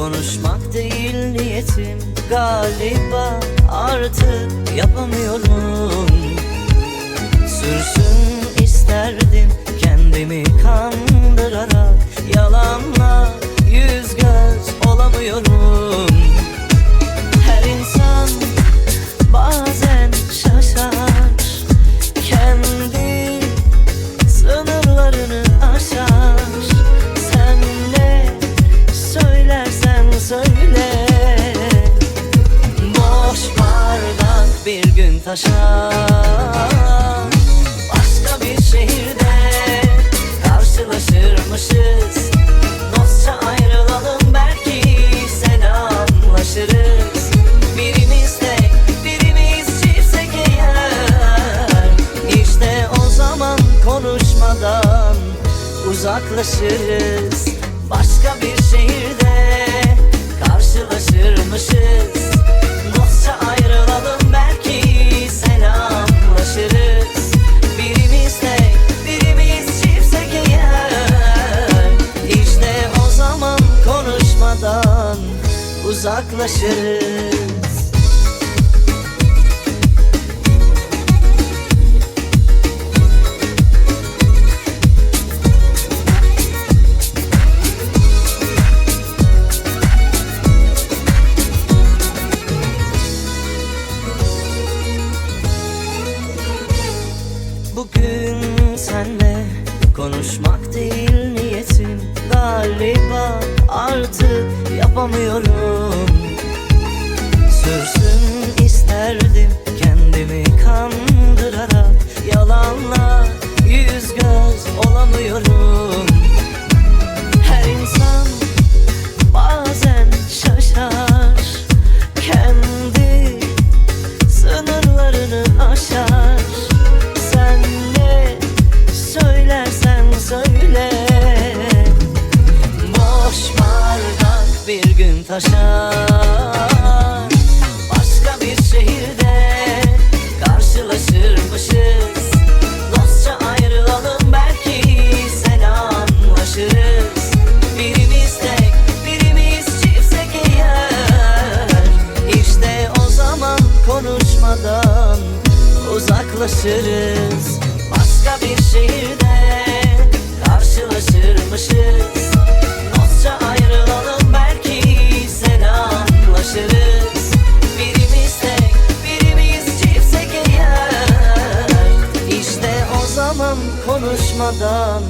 Konuşmak değil niyetim Galiba artık yapamıyorum. Sürsün isterdim kendimi kandırarak Yalanla yüz göz olamıyorum. Bir gün taşar Başka bir şehirde karşılaşırmışız. Dostça ayrılalım belki selamlaşırız. Birimiz tek birimiz çiftsek İşte o zaman konuşmadan uzaklaşırız. Başka bir şehirde karşılaşırmışız uzaklaşırız. Bugün senle konuşmak değil niyetim Galiba yapamıyorum. Sürsün taşar Başka bir şehirde karşılaşırmışız. Dostça ayrılalım belki selamlaşırız Birimiz tek birimiz çiftsek eğer. İşte o zaman konuşmadan uzaklaşırız. Başka bir şehirde konuşmadan